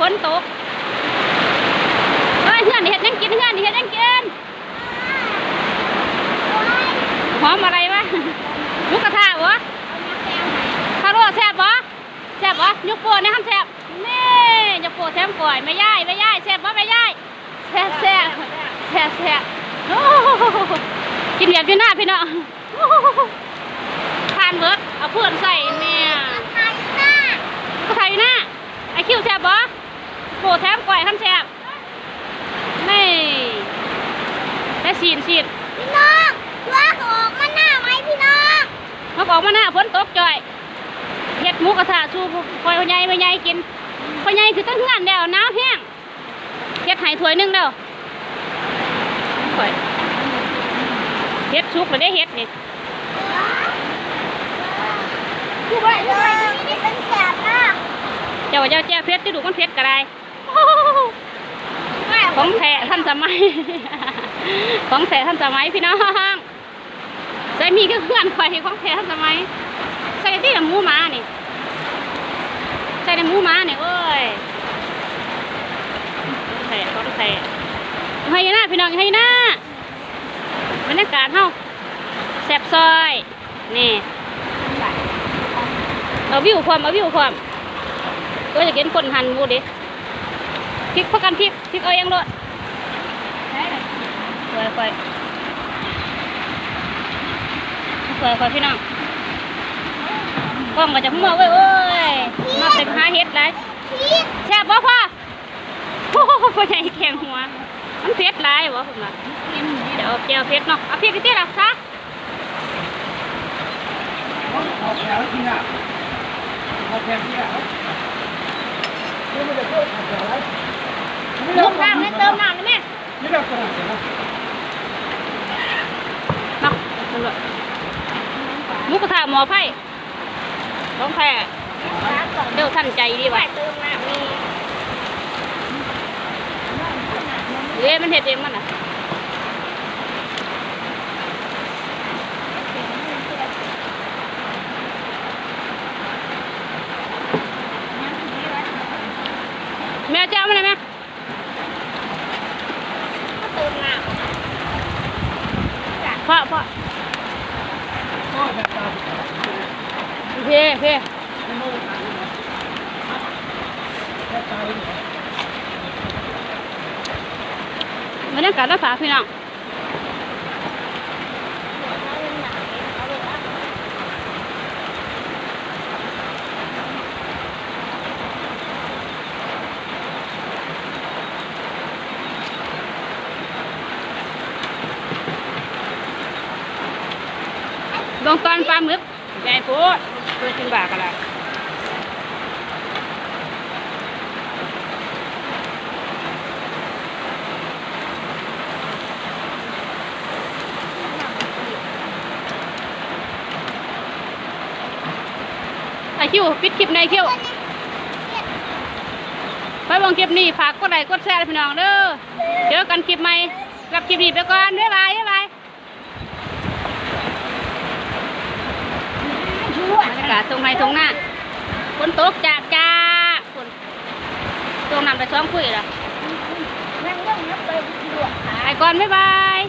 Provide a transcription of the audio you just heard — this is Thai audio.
ฝนตกเฮ้ยเพื่อนเห็ดยังกินเพื่อนเห็ดยังกินหอมอะไรวะลูกกระทะวะคาโร่แซ่บวะแซ่บวะยกโปรนะครับแซ่บนี่ยกโปรแซ่บก่อยไม่ย่ายไม่ย่ายแซ่บวะไม่ย่ายแซ่บแซ่บแซ่บแซ่บกินแบบที่หน้าพี่น้องทานเบิร์ดเอาเพื่อนใส่เนี่ย แถมก่อยขั้นแซ่บนี่และสีนสีนพี่น้องว่าออกมาหน้าไหมพี่น้องเขาบอกมาหน้าฝนตกจ่อยเฮ็ดหมูกระทะสู้พ่อใหญ่พ่อใหญ่กินพ่อใหญ่คือตั้งงานแล้วน้ำแห้งเฮ็ดไห้ถ้วยหนึงแล้วข่อยเฮ็ดสุกแล้วได้เฮ็ดนี่คือว่าเลยนี่เป็นแสบมากเจ้าว่าเจ้าแจ้วเพชรที่ดูมันเพชรก็ได้ ของแท้ท่านสมัยของแท้ท่านสมัยพี่น้องใส่มีก็เพื่อนข่อยของแท้ท่านสมัยใส่ที่หมูหมานี่ใส่ในหมูหมานี่โอ้ยของแท้ของแท้ให้หน้าพี่น้องให้หน้าบรรยากาศเฮาแซ่บซอยนี่เอาวิวความเอาวิวความก็จะเห็นคนหันบูดิ พริกพักกันพริกพริกเอาเองเลยสวยค่อยสวยค่อยพี่น้องกล้องก็จะมั่วเว้ยเว้ยมาเป็นหาเห็ดไรแซ่บบ่พ่อโอ้โหพ่อใหญ่แข็งหัว มันเผ็ดไรวะผมว่าเดี๋ยวเอาแก้วเผ็ดเนาะเอาพริกที่ละซะเอาแถวที่น่ะเอาแถวที่น่ะนี่มันจะเพิ่มแถวอะไร ลูกทางให้เติมน้ำได้ไหมนี่เรากำลังจะนะมาเอาเลยหมุกกระทะหมอไผ่ต้องแพ้เดี๋ยวท่านใจดีว่ะเติมน้ำนี่เอ้มันเห็ดเองมันอะแม่เจ้ามันเลยไหม เติมน้ พ่อพ่อโอ้ยแบบตาเพ่เพ่ไม่รู้แบบตาเลยบรรยากาศรักษาพี่น้อง ลงตอนปลาหมึกใหญ่โพดเพื่อกินบากอะไรไอคิวปิดคลิปในคิวไปเบางคลิปนี้ฝากกดไลค์กดแชร์พี่น้องเด้อเจอกันคลิปใหม่กับคลิปนี้ไปก่อนบ๊ายบายบ๊ายบายบ รรยากาศตรงไหนตรงหน้าฝนตกจากจ้าฝนตรงน้ำไปซ้อมคุยละำนั่งย่องนับเติมหลวงขาไปก่อนบ๊ายบาย